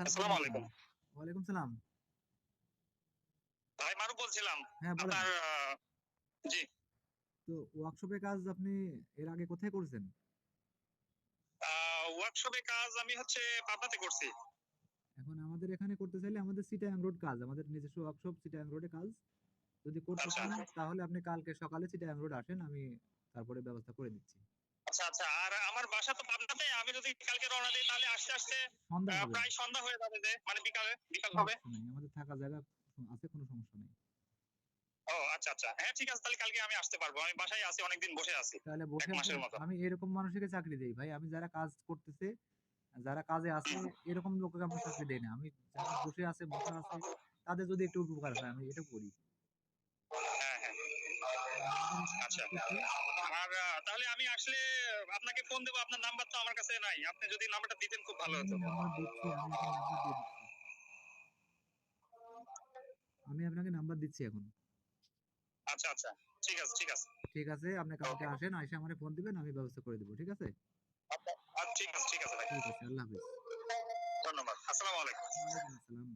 আসসালামু আলাইকুম। ওয়ালাইকুম সালাম। ভাই মারুফ বলছিলাম। হ্যাঁ আপনার আহ, জি। তো ওয়ার্কশপে কাজ আপনি এর আগে কোথায় করছেন? ওয়ার্কশপে কাজ আমি হচ্ছে পাবনাতে করছি। এখন আমাদের এখানে করতে চাইলে আমাদের সিটাং রোড কাজ আমাদের নিজস্ব ওয়ার্কশপ সিটাং রোডে কাজ। যদি করতে আচ্ছা। চান তাহলে আপনি কালকে সকালে সিটাং রোড আসেন আমি তারপরে ব্যবস্থা করে দিচ্ছি। আচ্ছা আচ্ছা আর আমার বাসা তো পাবনাতে আমি যদি কালকে রওনা দিই তাহলে আসতে আসতে প্রায় সন্ধ্যা হয়ে যাবে যে মানে বিকালে বিকাল হবে। আমাদের থাকা জায়গা আছে কোনো সমস্যা নেই। ও আচ্ছা আচ্ছা হ্যাঁ ঠিক আছে তাহলে কালকে আমি আসতে পারব আমি বাসায় আছি অনেকদিন বসে আছি তাহলে বসে মাসের মতো। আমি এরকম মানুষকে চাকরি দেই ভাই আমি যারা কাজ করতেছে যারা কাজে আছে এরকম লোককে আমি চাকরি দেই না। আমি যারা বসে আছে বসে আছে তাদের যদি একটু উপকার হয় আমি এটা করি। আচ্ছা আর তাহলে আমি আসলে আপনাকে ফোন দেবো আপনার নাম্বার তো আমার কাছে নাই। আপনি যদি নাম্বারটা দিতেন খুব ভালো হতো। আমি আপনাকে নাম্বার দিচ্ছি এখন। আচ্ছা আচ্ছা। ঠিক আছে ঠিক আছে। ঠিক আছে আপনি কালকে আসেন এসে আমারে ফোন দিবেন আমি ব্যবস্থা করে দেবো ঠিক আছে? আচ্ছা, আচ্ছা, ঠিক আছে ঠিক আছে ঠিক আছে আল্লাহ হাফেজ। ধন্যবাদ আসসালামু আলাইকুম। ওয়ালাইকুম আসসালাম।